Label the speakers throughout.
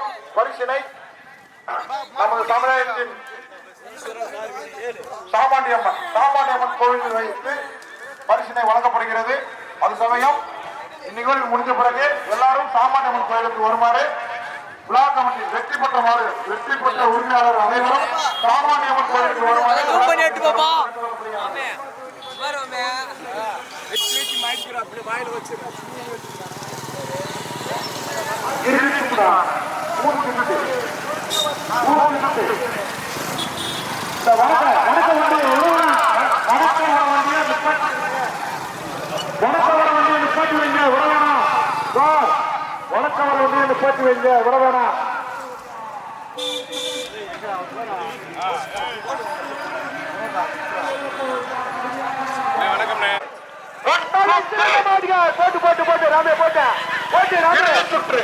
Speaker 1: உரிமையாளருக்கும் பரிசினை நமது தமிழகத்தின் சாமானியம்மன் சாமானியம்மன் கோவிலில் வைத்து பரிசினை வழங்கப்படுகிறது அது சமயம் இந்நிகழ்வு முடிஞ்ச பிறகு எல்லாரும் சாமானியம்மன் கோயிலுக்கு வருமாறு விழா கமிட்டி வெற்றி பெற்றவாறு வெற்றி பெற்ற உரிமையாளர் அனைவரும் சாமானியம்மன் கோயிலுக்கு வருமாறு விழா நிப்பாட்டி வைங்க விட வேணாம் போட்டு போட்டு போட்டு ராமே போட்டு போட்டு ராமே சுற்று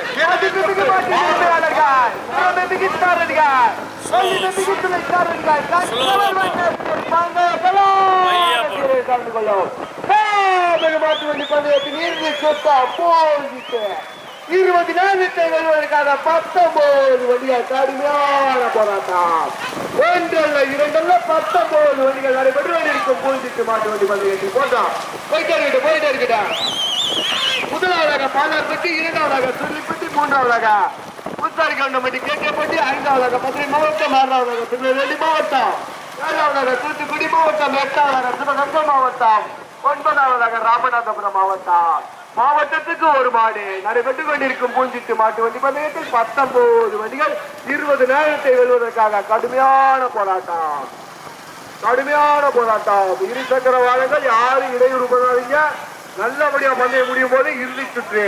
Speaker 1: இருபது நேரத்தை வெல்வதற்காக பத்தொன்பது வண்டிகள் கடுமையான போராட்டம் ஒன்றல்ல இரண்டல்ல பத்தொன்பது வண்டிகள் நடைபெற்று கொண்டிருக்கும் பூஞ்சிட்டு மாட்டு வண்டி பந்தயத்தில் போட்டோம் போயிட்டே இருக்கட்டும் போயிட்டே இருக்கட்டும் முதலாவதாக பாலார்பட்டி இரண்டாவதாக துள்ளிப்பட்டி மூன்றாவதாக புத்தாரிக்கவுண்டம்பட்டி கேட்கப்பட்டி ஐந்தாவதாக மதுரை மாவட்டம் ஆறாவதாக திருநெல்வேலி மாவட்டம் ஏழாவதாக தூத்துக்குடி மாவட்டம் எட்டாவதாக சிவகங்கை மாவட்டம் ஒன்பதாவதாக ராமநாதபுரம் மாவட்டம். மாவட்டத்துக்கு ஒரு மாடு நடைபெற்றுக் கொண்டிருக்கும் பூஞ்சிட்டு மாட்டு வண்டி பந்தயத்தில் பத்தொன்பது வண்டிகள் இருபது நேரத்தை வெல்வதற்காக கடுமையான போராட்டம். கடுமையான போராட்டம். இரு சக்கர வாகனங்கள் யாரும் இடையூறு பண்ணாதீங்க. நல்லபடியா பந்தயம் முடியும் போது இறுதி சுற்று.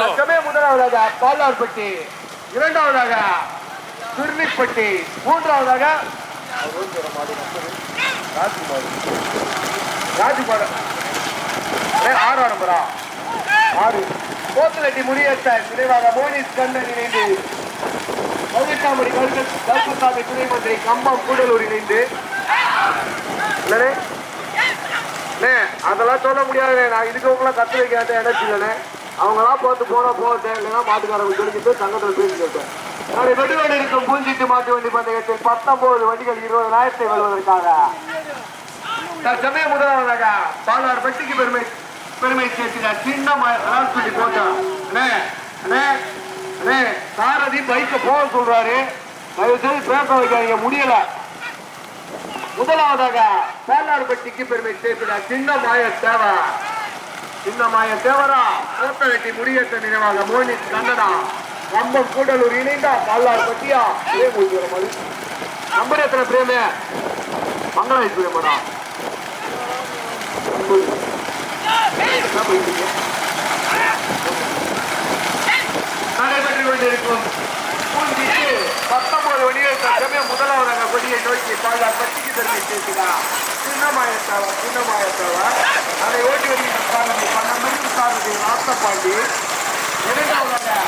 Speaker 1: லட்சமே முதலாவதாக பாலார்பட்டி இரண்டாவதாக திருநிப்பட்டி மூன்றாவதாக ராஜ்குமார் ஆறு நம்பரா ஆறு. போத்தலட்டி முடியத்த நினைவாக மோனிஸ் கண்ணன் இணைந்து பதினெட்டாம் மணி கல்வி கல்கத்தாவை துணை மந்திரி கம்பம் கூடலூர் இணைந்து. அதெல்லாம் சொல்ல முடியாதுண்ணே. நான் இதுக்கு உங்களை கத்து வைக்காத இடம் இல்லைண்ணே. அவங்களாம் பார்த்து போனா போகட்டேன் இல்லைன்னா மாட்டுக்காரங்க சொல்லிக்கிட்டு சங்கத்தில் பேசிக்கிட்டேன் நாளை வெடி வண்டி இருக்கும் பூஞ்சிட்டு மாட்டு வண்டி பந்தயத்தில் பத்தொன்பது வண்டிகள் இருபதாயிரத்தை வெல்வதற்காக தற்சமய முதலாவதாக பாலார் பெட்டிக்கு பெருமை பெருமை சேர்த்தின சின்ன ம- சொல்லி போட்டான் அண்ணே அண்ணே சாரதி பைக்க போக சொல்றாரு. தயவு செய்து பேச வைக்காதீங்க முடியலை. முதலாவதாக பேலார்பட்டிக்கு பெருமை சேர்த்தின சின்ன மாய தேவா சின்ன மாய தேவரா கோட்டை வெட்டி நினைவாக மோனி கண்ணனா கம்பம் கூடலூர் இணைந்தா பாலார்பட்டியா. இதே நம்பர் எத்தனை பிரேமே மங்கள நடைபெற்றுக் கொண்டிருக்கும். பத்தொன்பது வழிகள் தற்சமயம் முதலாவதாக கொடியை நோக்கி பாலார் பட்டிக்கு பெருமை பேசினார் சின்னமாயத்தாவா சின்னமாயத்தாவா அதை ஓட்டி வருகின்ற சாரதி பன்னெண்டு சாரதி ராசப்பாண்டி இரண்டாவதாக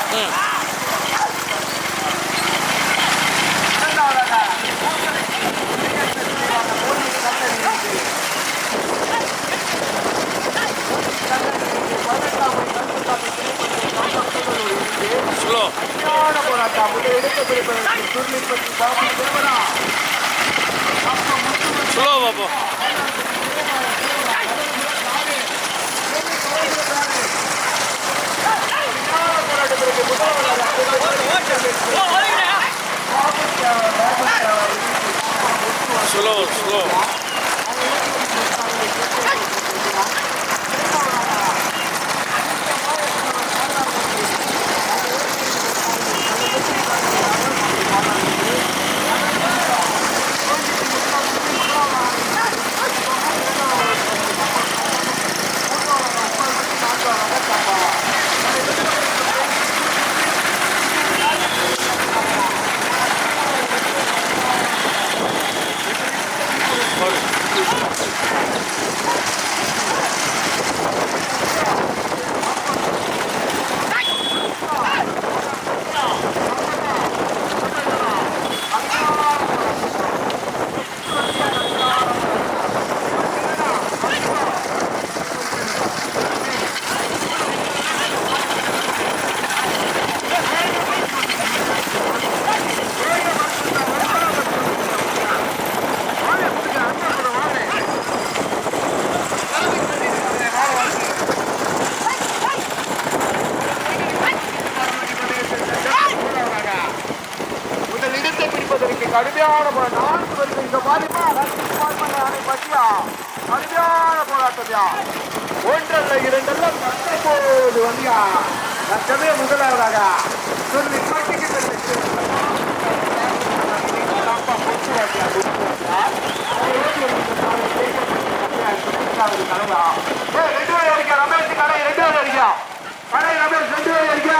Speaker 1: இரண்டாவதாக
Speaker 2: ஸ்லோ
Speaker 1: அஞ்ஞான போராட்டம் முதல் எடுத்து பிடிப்பதற்கு துர்நிப்பட்டி பாபு தேவரா அப்ப முத்துமணி
Speaker 2: ஸ்லோ பாப்போம்
Speaker 1: அஞ்ஞான
Speaker 2: ஸ்லோ ஸ்லோ
Speaker 1: ரெண்டு பேர் அடிக்க ரமேஷ் கடை ரெண்டு பேர் அடிக்க கடை ரமேஷ் ரெண்டு பேர் அடிக்க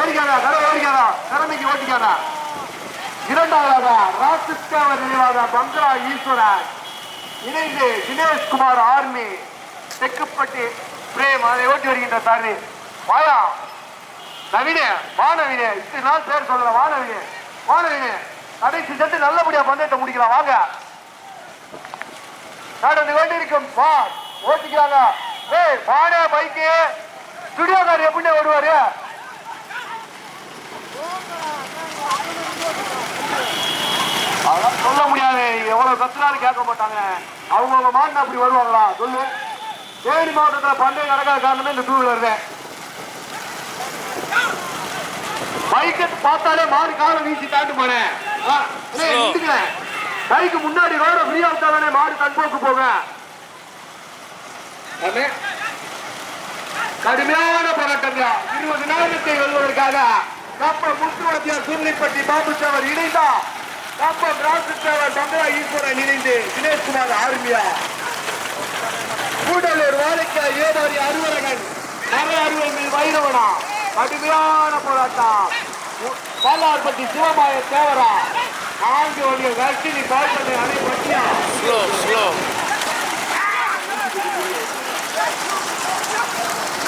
Speaker 1: ஓடிக்காதா கடை ஓடிக்காதா. திறமைக்கு ஓட்டிக்காதா. இரண்டாவதாக ராசிஸ்காவ நினைவாக பங்களா ஈஸ்வரன். இணைந்து தினேஷ்குமார் ஆர்மி. தெக்குப்பட்டி பிரேம் அதை ஓட்டி வருகின்ற சாரி வாயா. நவீனே வா நவீனே இத்தனை நாள் பேர் சொல்லல வா நவீனே வா நவீனே கடைசி செட்டு நல்லபடியா பந்தயத்தை முடிக்கலாம். வாங்க. நடந்து கொண்டிருக்கும் வா ஓட்டிக்கிறாங்க ஏய் வாடா பைக்கு. ஸ்டுடியோக்கார் எப்படி ஓடுவாரு அதெல்லாம் சொல்ல முடியாது. எவ்வளவு கத்துனாலும் கேட்க மாட்டாங்க. அவங்கவுங்க மாட்டின அப்படி வருவாங்களா? சொல்லு. தேனி மாவட்டத்தில் பந்தயம் நடக்காத காரணமே இந்த டூ வீலர் பைக்கை பார்த்தாலே மாடு காலை வீசி தாண்டு போறேன் பைக்கு முன்னாடி ரோட ஃப்ரீயா இருந்தாலே மாடு கண்போக்கு போக கடுமையான போராட்டங்க இருபது நேரத்தை வெல்வதற்காக நம்ம முத்துவத்தியார் சுருளிப்பட்டி பாபு சேவர் இணைந்தா நம்ம ராசுத்தேவர் சந்திரா ஈஸ்வரன் இணைந்து தினேஷ்குமார் ஆர்மியா. கூடலூர் வாழைக்காய் ஏதாரி அறுவரகன் மர அறுவர்கள் வைரவனா. கடுமையான போராட்டம். உ- பாலார்பட்டி சிவமாய தேவரா. நான்கு வழிகள் ரஷ்டினி பால்பண்ணை அணை பட்டியா
Speaker 2: ஸ்லோ ஸ்லோ
Speaker 1: புரிய நெஞ்சுப்பட்டு புரிய முருகண்ணே நம்பர்
Speaker 2: Hello. டேய்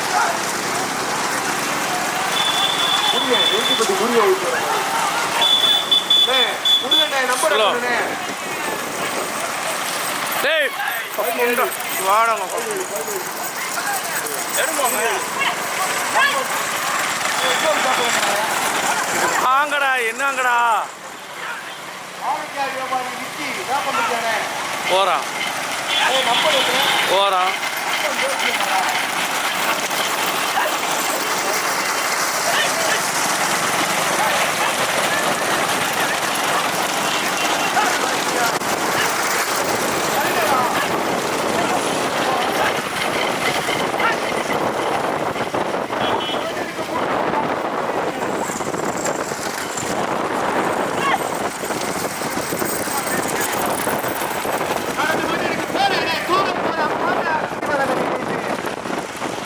Speaker 2: வாடங்க வாங்கடா என்னங்கடா? போறான். போறான்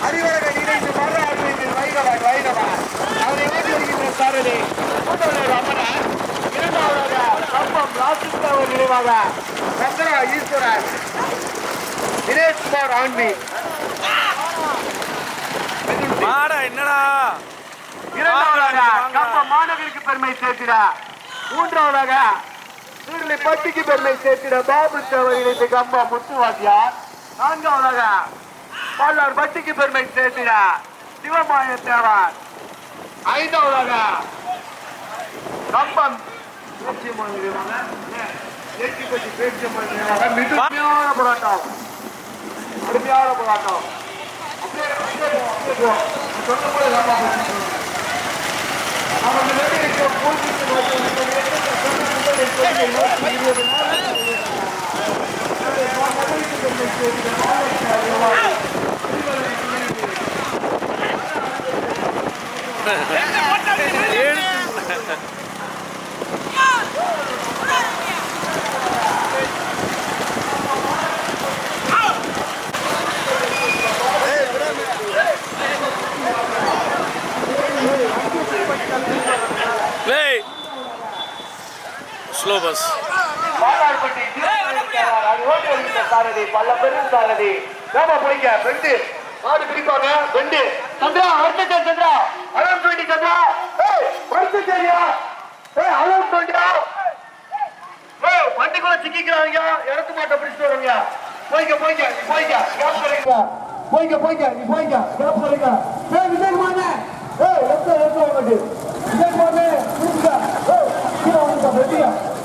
Speaker 1: அறிவரகன் இணைந்து மர அறிவியல் வைகவன் வைகவன் அவரை ஓட்டி வருகின்ற சாரதி மூன்றவர் அம்மனர் இரண்டாவதாக கம்பம் ராசித்தவர் நினைவாக சந்திரா ஈஸ்வரன் தினேஷ்குமார் ஆண்மி
Speaker 2: வாடா என்னடா
Speaker 1: இரண்டாவதாக கம்பம் மாணவருக்கு பெருமை சேர்த்திட மூன்றாவதாக சீர்லை பட்டிக்கு பெருமை சேர்த்திட பாபு தேவர் இணைந்து கம்பம் முத்துவாசியார் நான்காவதாக பாலார் பட்டிக்கு பெருமை சேர்த்திட சிவமாய தேவர் ஐந்தாவதாக கம்பம் நினைவாக மிக அருமையான போராட்டம் அருமையான போராட்டம். அப்படியே அப்படியே போ, அப்படியே. போ. நீ சொன்ன போல லாபா போச்சு. அவங்க வெளியே இருக்க போலீஸ் மற்றும் இந்த இடத்துல சொன்ன முதலை கொள்கை நோக்கி இருபது நாள் அதை மகளிருக்கு பெருமை சேர்க்கிற மாவட்ட நிர்வாகி திருமலை இணைந்து
Speaker 2: டேய் ஸ்லோ பஸ்
Speaker 1: பாலார்பட்டி திருமலைக்காரர் அது ஓட்டி வருகின்ற சாரதி பல பெரும் சாரதி. ஏமா போய்க்க பெண்டு. மாடு பிடிப்பாங்க பெண்டு. சந்திரா அடுத்த சந்திரா. அலம் டுவெண்ட்டி சந்திரா. ஏய் அடுத்த சரியா ஏய் அலம் டுவெண்ட்டியா ஏய் வண்டிக்குள்ள சிக்கிக்கிறாங்க. இடத்து மாட்ட பிடிச்சிட்டு வருங்க. போய்க்க போய்க்க நீ போய்க்க. கேப் பண்ணுங்க போய்க்க போய்க்க நீ போய்ங்க கேப் பண்ணுங்க ஏய் விஜயகுமாரே ஏய் லெஃப்ட் லெஃப்ட் வாங்க விஜயகுமாரே புடிங்க ஏய் கீழ வெட்டியா? வந்து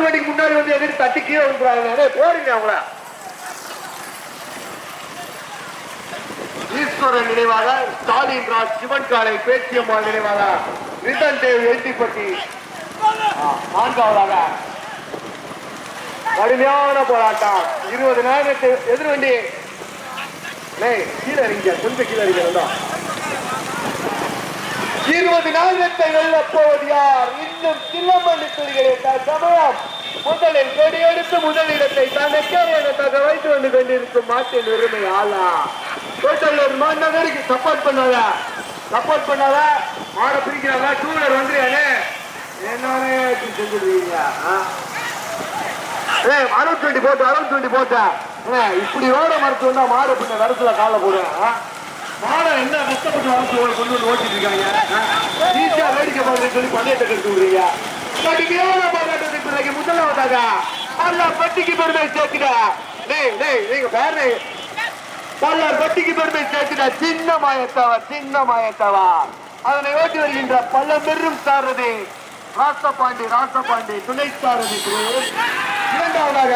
Speaker 1: பத்து மணிக்கு முன்னாடி வந்து எதிர் தட்டி கீழே விழுந்துறாங்க போறீங்க அவங்கள. ஈஸ்வரன் நினைவாக ஸ்டாலின் ராஜ் சிவன் காலை பேச்சியம்மாள் நினைவாக ரிட்டன் தேவ் எழுதிப்பட்டி நான்காவதாக. கடுமையான போராட்டம். இருபது நேரத்தை எதிர்வண்டி. டேய் கீழே இறங்க கொஞ்சம் கீழே இறங்க வந்தா. இருபது நாளத்தை வெல்ல போவது யார்? இன்னும் சில்லமல்லி துளிகளை சமயம். முதலில் கொடியெடுத்து முதலிடத்தை தனக்கே என வைத்து வந்து கொண்டிருக்கும் மாட்டின் உரிமை ஆளா. கோட்டலூர் மாநகருக்கு சப்போர்ட் பண்ணாதா? சப்போர்ட் பண்ணாதா? மாட பிரிக்கிறாங்க டூ வீலர் வந்துருயானே என்னன்னு இப்படி ஏ அறுபத்தி டுவெண்ட்டி போட்டு அறுபத்தி டுவெண்ட்டி போட்டேன் இப்படி ஓட மருத்துவம்னா வந்தா மாடு பின்ன வரத்துல கால போடுவேன். மாடை என்ன கஷ்டப்பட்டு வளர்த்து ஓடி கொண்டு வந்து ஓட்டிட்டு இருக்காங்க? ஈஸியா வேடிக்கை பார்க்கறதுன்னு சொல்லி பந்தயத்தை கெடுத்து விடுறீங்க கடுமையான போராட்டத்துக்கு பிறகு முதலாவதாக அல்ல பட்டிக்கு பெருமை சேர்த்துடா டேய் டேய் நீங்க பேரு பல்லார் பட்டிக்கு பெருமை சேர்த்துடா சின்ன மாயத்தவா சின்ன மாயத்தவா. அதனை ஓட்டி வருகின்ற பல பெரும் சாரதி. ராசபாண்டி ராசபாண்டி துணை சாரதி. இரண்டாவதாக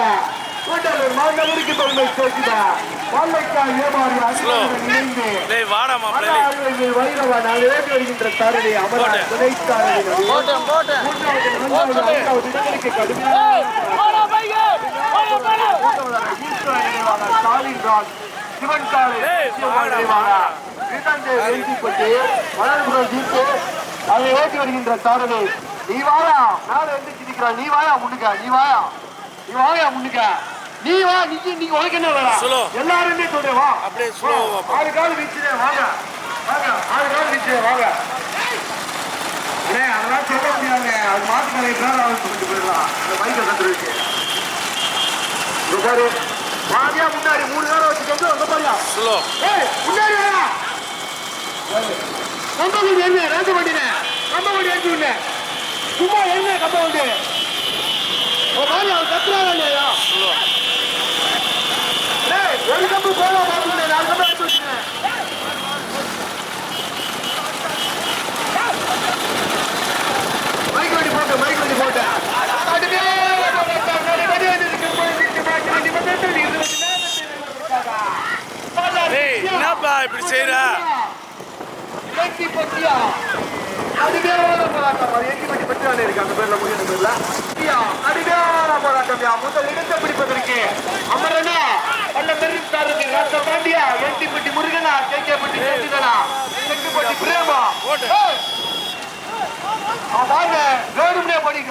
Speaker 1: கூட்டலூர் மாநகருக்கு பெருமை பல்லைக்காய் ஏமாறி அதிகாரிகள் இணைந்து வைரவன் ஓட்டி வருகின்ற சாரதி அமரா
Speaker 2: போட்டேன்
Speaker 1: மூன்றாவது இடங்களுக்கு கடுமையான ஸ்டாலின் ராஜ் சிவன் காலை எழுதிப்பட்டு வளர்புறம் ஜீப்பு அதை ஓட்டி வருகின்ற சாரதி நீ வாயா மேல எந்திரிச்சு நிக்கிறான் நீ வாயா முன்னுக்க? நீ வாயா. நீ வாயா முன்னுக்க? நீ வா நீ நீங்க உனக்கு என்ன வேலை?
Speaker 2: Slow.
Speaker 1: எல்லாருமே சொல்றேன் வா.
Speaker 2: அப்படியே பா.
Speaker 1: ஆறு கால் வீச்சுதே வாங்க. வாங்க ஆறு கால் வீச்சுதே வாங்க. அதெல்லாம் சொல்ல முடியாதுங்க அது மாட்டு கலை பேர் அவன் சொல்லிட்டு போயிடலாம். அந்த பைக்கை இங்க பாரு. வாதியா முன்னாடி மூணு நேரம் வச்சுக்கோங்க அங்க பாரியா
Speaker 2: ஸ்லோ
Speaker 1: ஏய் முன்னாடி வரா கம்ப வண்டி என்ன ராஜ வண்டினே கம்ப வண்டி எடுத்து விட சும்மா என்ன கம்ப வண்டி ஓ பாரு அவன் கத்துறாங்க இல்லையா ஒரு கம்பு போல பாத்துனே நாலு கம்பு எடுத்து வச்சுனேன் மைக் வண்டி போட்டு மைக் வண்டி போட்டு.
Speaker 2: என்னப்பா இப்படி
Speaker 1: எட்டி பத்தியா? அடிமையான போராட்டம் அது எட்டி பட்டி பற்றி இருக்கு அந்த பேர்ல முடியும் பேர்ல ஐயா, அடிமையான போராட்டம் யா முதல் இடத்தை பிடிப்பதற்கு அமரனா அந்த பெருசாருக்கு ராச பாண்டியா எட்டி பட்டி முருகனா கேக்கே பட்டி கேட்டுதனா எட்டி பட்டி பிரேமா
Speaker 2: போடு.
Speaker 1: ஏய். அவன் வாங்க வேணும்னே படிக்க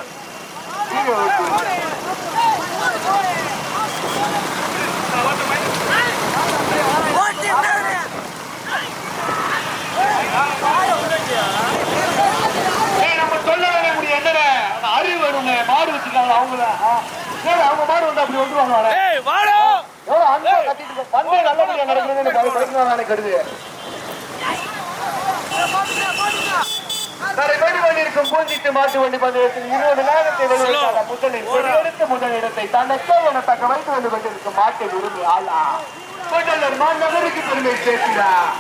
Speaker 1: ஏய், நம்ம சொல்ல வேண்டிய முடியும் என்னடா அந்த அறிவு வேணுங்க மாடு வச்சிருக்காங்க அவங்கள. அவங்க மாடு வந்து அப்படி வந்துருவாங்க எவ்வளவு அன்பா கட்டிட்டு பந்தே நல்லபடியா நடக்குதுன்னு பல பதினாலு கருது கொண்டிருக்கும் பூஞ்சிட்டு மாட்டு வண்டி பந்தயத்தில் இருபது நேரத்தை வெல்வதற்கான முதலில் எடுத்து முதல் இடத்தை தனக்கே என தக்க வைத்து வந்து கொண்டிருக்கும் மாட்டின் உரிமை ஆளா? கொண்டலர் மாநகருக்கு பெருமை சேர்க்கிறார்.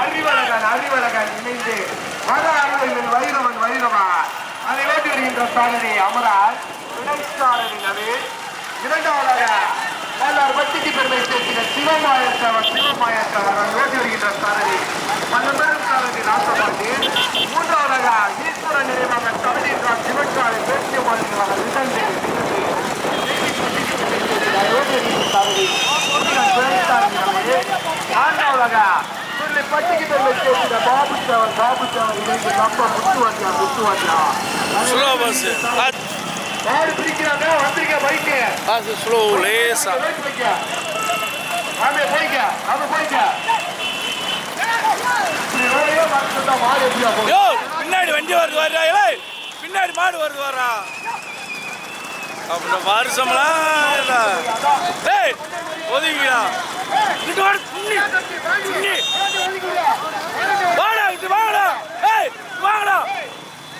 Speaker 1: அறிவழகன் அறிவழகன் இணைந்து மத அறிவர்கள் வைரவன் வைரவா? அதை வேண்டி வருகின்ற சாதனை அமரார் இடைச்சாரதி நபி இரண்டாவதாக மல்லார் பட்டிக்கு பெருமை சேர்க்கிற சிவமாயத்தவர் சிவமாயத்தவர் அதை வேண்டி வருகின்ற சாதனை பன்னெண்டாயிரம் சாதனை நாசமாண்டி மூன்றாவதாக ஈஸ்வரன் நினைவாக தமிழின் சிவன்காலை பேசிய மாதிரிகளாக விதந்து நான்காவதாக பட்டிக்கு பெருமை சேர்க்கிற பாபு சேவன் பாபு சேவன் இணைந்து நம்ம முத்துவாட்டியா முத்துவாட்டியா
Speaker 2: ஸ்லோ பஸ் அது ஸ்லோ லேசா பின்னாடி வண்டி வருது வர்றா ஏய் பின்னாடி மாடு வருது வர்றா அப்படி வருஷம்லாம். ஏய் ஒதுங்கிடா இங்கிட்டு வாடு வாடா இங்கிட்டு வாங்கடா ஏய் வாங்கடா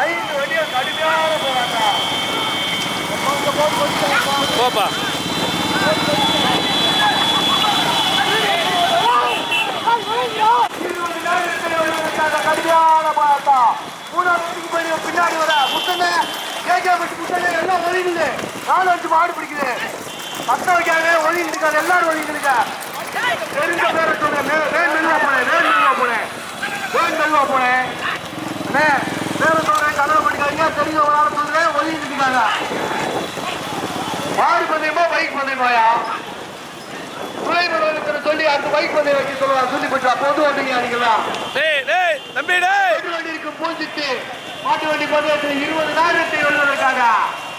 Speaker 1: ஐந்து வண்டிகள் கடுமையான போராட்டம்.
Speaker 2: போப்பா.
Speaker 1: கடுமையான போராட்டம் மூணாவது வண்டிக்கு போய் பின்னாடி வர முத்தனை கேட்க பட்டு முத்தனை எல்லாம் ஒழிங்குது நாலு அஞ்சு மாடு பிடிக்குது பத்த வைக்காத ஒழிங்குதுக்காது எல்லாரும் ஒழிங்குதுங்க தெரிஞ்ச பேரை சொல்றேன் வேன் மெல்லுவா போனேன் வேன் மெல்லுவா போனேன் வேன் மெல்லுவா போனேன் அண்ணே பேரை சொல்றேன் கனவு பண்ணிக்காதீங்க தெரிஞ்சவங்களால சொல்றேன் ஒழிங்குதுக்காங்க மாடு பந்தயமா பைக் பந்தயமாயா துணை முதலமைச்சர் சொல்லி அந்த பைக் பந்தயம் வைக்க சொல்லுவா சொல்லி போட்டா வண்டிங்க அடிங்களா
Speaker 2: டேய் டேய் தம்பி
Speaker 1: வண்டி இருக்கும் பூஞ்சிட்டு மாட்டு வண்டி பந்தயத்தில் இருபது நாயிரத்தை வெல்வதற்காக.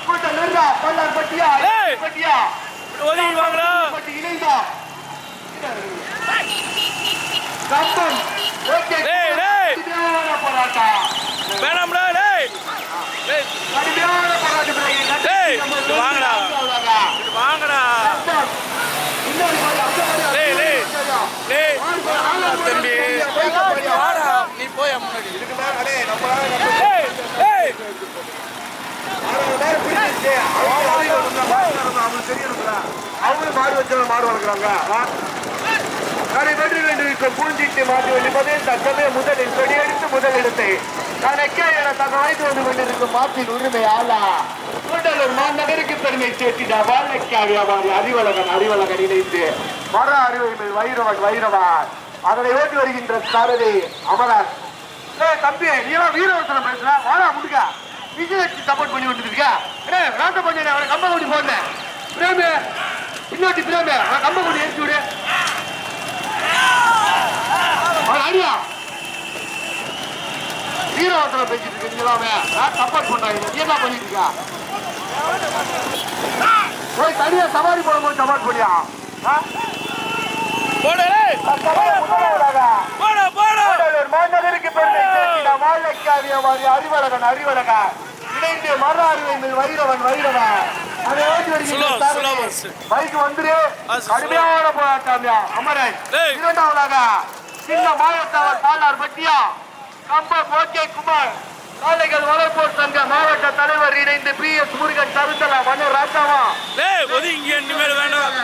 Speaker 1: கூட்டம் நின்றா பல்லார் பட்டியா! பட்டியா
Speaker 2: ஒதுங்கி வாங்கடா.
Speaker 1: பட்டி இணைந்தா கம்பம் ஓகே
Speaker 2: டேய், டேய்!
Speaker 1: கடுமையான போராட்டம்
Speaker 2: வேணாம்டா டேய் டேய்
Speaker 1: கடுமையான போராட்டம்
Speaker 2: டேய், இங்க வாங்கடா. வாங்கடா. டேய், டேய். டேய். தம்பி. வாடா. நீ போய் முன்னாடி.
Speaker 1: அவங்களும் மாடு வச்சவங்க மாடு வளர்க்குறாங்க கடை வெற்றி வேண்டியிருக்கும் பூஞ்சிட்டு மாட்டு வேண்டி பதில் தக்கமே முதலில் கொடியெடுத்து முதலிடத்தை தனக்கே என தன் வாய்ந்து வந்து கொண்டிருக்கும் மாட்டின் உரிமை ஆளா கூட்டலூர் மாநகருக்கு பெருமை சேர்த்திட வாழ்க்கையா வியாபாரி அறிவழகன் அறிவழகன் இணைந்து. மர அறிவை வைரவன் வைரவன். அதனை ஓட்டி வருகின்ற சாரதி அமரன். ஏய் தம்பி நீ எல்லாம் வீரவசனம் பேசுற? வாடா முடுக்க. விஜய் சப்போர்ட் பண்ணி விட்டுருக்க ஏ நாட்ட பண்ணி அவனை கம்ப கொடி போடல. பிரேமு பின்னாடி பிரேமு அவன் கம்ப கொடி ஏற்றி விடு. அவன் அடியா? வீரவசனம் பேசிட்டு இருக்கீங்களாமே நான் சப்போர்ட் பண்ணாங்க நீ என்ன பண்ணிட்டு இருக்க போய் தனியா சவாரி போடும்போது சப்போர்ட் பண்ணியா? அறிவழகன் அறிவழகன். இணைந்து மர அறிவியல் வைரவன் வைரவன். பைக் வந்துரு. கடுமையான போராட்டம்யா அமரன். இரண்டாவதாக சின்ன மாயத்தவர் பாலார் பட்டியா. கம்பம் ஓகே குமார் காளைகள் வளர்ப்போர் சங்க மாவட்ட தலைவர் இணைந்து பி எஸ் முருகன் தருத்தலா மனு
Speaker 2: இனிமேல் வேண்டாம்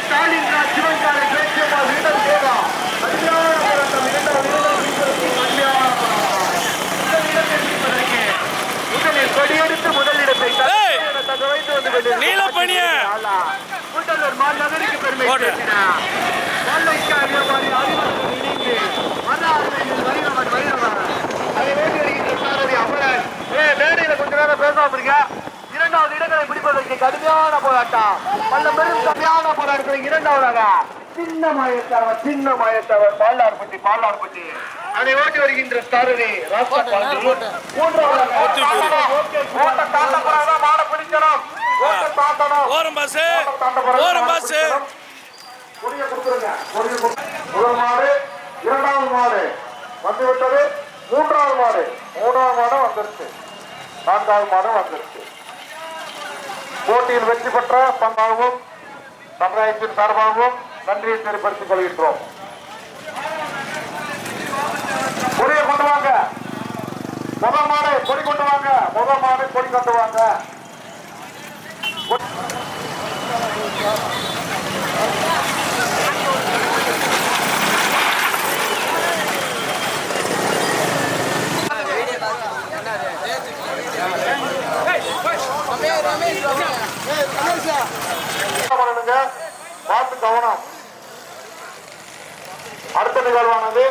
Speaker 1: ஸ்டாலின் ராஜ் சிவன்காரை பேச்சியம்மா வீரர் தேவா முதலில் கொடியெடுத்து முதலிடத்தை
Speaker 2: ஏய்!
Speaker 1: தக்க வைத்து வந்து கொண்டிருக்கும்
Speaker 2: நீலப்பணிய.
Speaker 1: கூட்டலூர் மாநகருக்கு பெருமை
Speaker 2: போடு.
Speaker 1: சேர்த்தினார் வாழ்க்கைக்கு அறியவாரி அறிவர்கள் இணைந்து மன அறிவையில் வைரவன் வைரவன் அதை வேண்டி வருகின்ற சாரதி அமரன் ஏ மேடையில கொஞ்ச இருக்க இரண்டாவது இடங்களை பிடிப்பதற்கு கடுமையான போராட்டம். பல்ல பெரும் கடுமையான போராட்டத்தில் இரண்டாவதாக சின்ன மாயத்தவர் சின்ன மாயத்தவர் பாலார்பட்டி பாலார்பட்டி. அதை ஓட்டி வருகின்ற மூன்றாவதாக ஓட்ட தாண்டப்படாத மாட பிடிக்கணும்.
Speaker 2: ஓரம் பாஸ் ஓரம் பாஸ்
Speaker 1: முதல் மாடு இரண்டாவது மாடு. வந்து விட்டது மூன்றாவது மாடு. மூன்றாவது மாடு வந்துருச்சு. நான்காவது மாதம் வந்திருக்கு போட்டியில் வெற்றி பெற்ற பங்காகவும் சமுதாயத்தின் சார்பாகவும் நன்றியை தெரிவித்துக் கொள்கின்றோம். கொடியை கொண்டு வாங்க. முத மாடு கொடி கொண்டு வாங்க. முத மாடு கொடி கொண்டு வாங்க. பண்ணணுங்க பார்த்து கவனம். அடுத்த நிகழ்வானது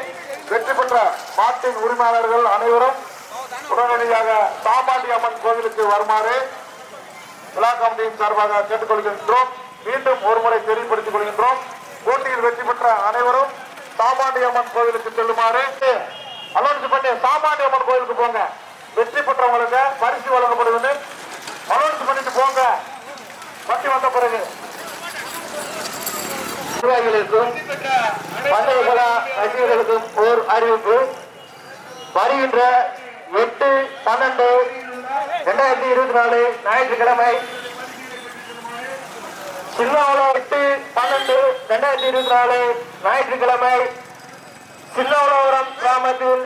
Speaker 1: வெற்றி பெற்ற மாட்டின் உரிமையாளர்கள் அனைவரும் உடனடியாக சாப்பாட்டி அம்மன் கோவிலுக்கு வருமாறு விழா கமிட்டியின் சார்பாக கேட்டுக்கொள்கின்றோம். மீண்டும் ஒருமுறை தெரியப்படுத்திக் கொள்கின்றோம். போட்டியில் வெற்றி பெற்ற அனைவரும் சாமாண்டி அம்மன் கோவிலுக்கு செல்லுமாறு அலோன்ஸ் பண்ணி சாமாண்டி அம்மன் கோவிலுக்கு போங்க. வெற்றி பெற்றவங்களுக்கு பரிசு வழங்கப்படுவது அனௌன்ஸ் பண்ணிட்டு போங்க.
Speaker 3: வட்டி வந்த பிறகு. நிர்வாகிகளுக்கும் பண்டைய கலா ரசிகர்களுக்கும் ஓர் அறிவிப்பு. வருகின்ற எட்டு பன்னெண்டு இரண்டாயிரத்தி இருபத்தி நாலு ஞாயிற்றுக்கிழமை. சில்லாவில் எட்டு பன்னெண்டு இரண்டாயிரத்தி இருபத்தி நாலு ஞாயிற்றுக்கிழமை. சில்லாவளவரம் கிராமத்தில்